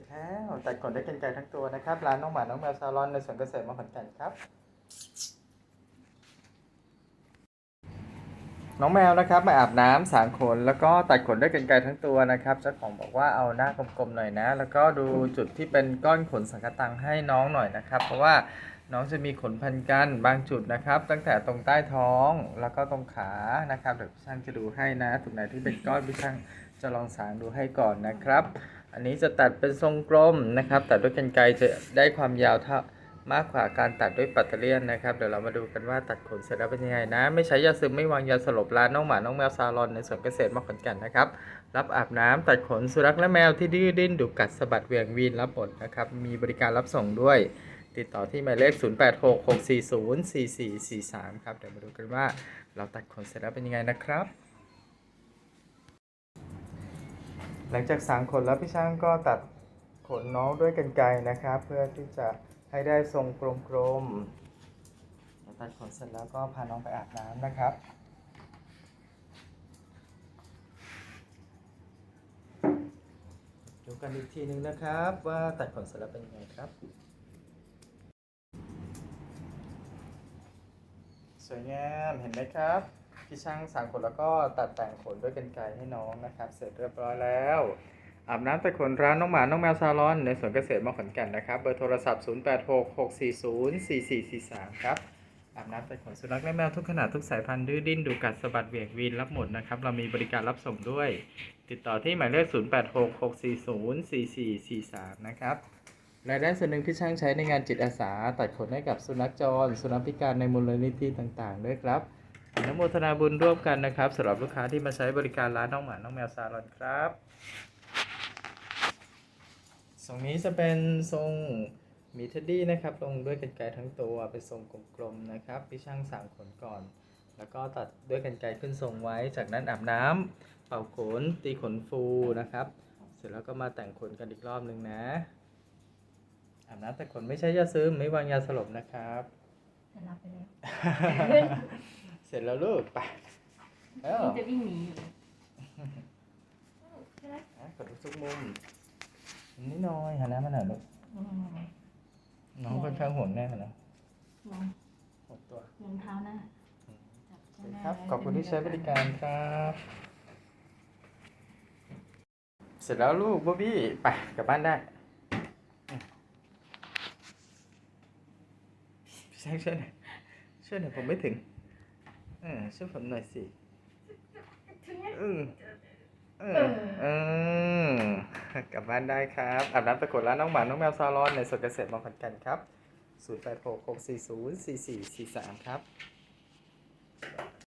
ร็จแล้วตัดขนได้กันไกทั้งตัวนะครับ ร้านน้องหมาน้องแมวซาลอนในสวนเกษตรมขอนแก่นครับ น้องแมวนะครับมาอาบน้ำสางขนแล้วก็ตัดขนด้วยกันไกลทั้งตัวนะครับเจ้าของบอกว่าเอาหน้ากลมๆหน่อยนะ แล้วก็ดูจุดที่เป็นก้อนขนสังกตังให้น้องหน่อยนะครับ เพราะว่าน้องจะมีขนพันกันบางจุดนะครับ ตั้งแต่ตรงใต้ท้องแล้วก็ตรงขานะครับเดี๋ยวช่างจะดูให้นะตรงไหนที่เป็นก้อนพี่ช่างจะลองสางดูให้ก่อนนะครับ อันนี้จะตัดเป็นทรงกลมนะครับ ตัดด้วยกันไกรจะได้ความยาวเท่ามากกว่าการตัดด้วยปัตเตอร์เลียนนะครับ เดี๋ยวเรามาดูกันว่าตัดขนเสร็จแล้วเป็นยังไงนะ ไม่ใช้ยาซึมไม่วางยาสลบร้านน้องหมา น้องแมวซาลอนในสวนเกษตรมาขอนแก่นนะครับ รับอาบน้ำตัดขนสุนัขและแมวที่ดื้อดิ้นดุกัดสะบัดเวียงวีนรับหมดนะครับ มีบริการรับส่งด้วย ติดต่อที่หมายเลข 0866404443 ครับ เดี๋ยวมาดูกันว่าเราตัดขนเสร็จแล้วเป็นยังไงนะครับ หลังจากสางขนแล้วพี่ช่างก็ตัดขนน้องด้วยกันไกรนะครับ เพื่อที่จะให้ได้ทรงกลมๆตัดขนเสร็จแล้วก็พาน้องไปอาบน้ำนะครับดูกันอีกทีหนึ่งนะครับ ว่าตัดขนเสร็จแล้วเป็นยังไงครับ สวยงามเห็นไหมครับ พี่ช่างสางขนแล้วก็ตัดแต่งขนด้วยกันไกรให้น้องนะครับ เสร็จเรียบร้อยแล้วอาบน้ำแตัดขนร้านน้องหมาน้องแมวซาลอน ในสวนเกษตรมอขอนแก่นนะครับ เบอร์โทรศัพท์ 0866404443 ครับอาบน้ำแตัดขนสุนัขและแมวทุกขนาดทุกสายพันธุ์ดื้อดิ้นดูกัดสะบัดเบี่ยงวีนรับหมดนะครับ เรามีบริการรับส่งด้วย ติดต่อที่หมายเลข 0866404443 นะครับรายได้ส่วนหนึ่งพี่ช่างใช้ในงานจิตอาสา ตัดขนให้กับสุนัขจร สุนัขพิการในมูลนิธิต่างๆ ด้วยครับ อนุโมทนาบุญร่วมกันนะครับสำหรับลูกค้าที่มาใช้บริการร้านน้องหมา น้องแมวซาลอนครับทรงนี้จะเป็นทรงมีเทดดี้นะครับลงด้วยกันไกรทั้งตัวเป็นทรงกลมๆนะครับพี่ช่างสามขนก่อน แล้วก็ตัดด้วยกันไกรขึ้นทรงไว้ จากนั้นอาบน้ำเป่าขน ตีขนฟูนะครับ เสร็จแล้วก็มาแต่งขนกันอีกรอบหนึ่งนะอาบน้ำแต่ขนไม่ใช่ยาซึมไม่วางยาสลบนะครับจะรับไปแล้ว เสร็จแล้วลูกไปแล้วมันจะวิ่งหนีอยู่ใช่ไหมอะกดทุกมุมนิดหน่อยหันหน้ามาหน่อยลูกอืมน้องค่อนข้างห่วงแม่นะลองห่วงตัวรองเท้าหน้าจับโอข้างเคหน้าครับไว้ขอบคุณที่ใช้บเป็นริการครับ เสร็จแล้วลูกบ๊อบบี้ไปกลับบ้านได้อืมพี่แซงช่วยหน่อยช่วยหน่อยผมไม่ถึงเออช่วยผมหน่อยสิอืมเออเออกลับบ้านได้ครับอาบน้ำตะกรวดร้านน้องหมา น้องแมวซาลอนในสวนเกษตรมอขอนแก่นครับ 0866404443 ครับ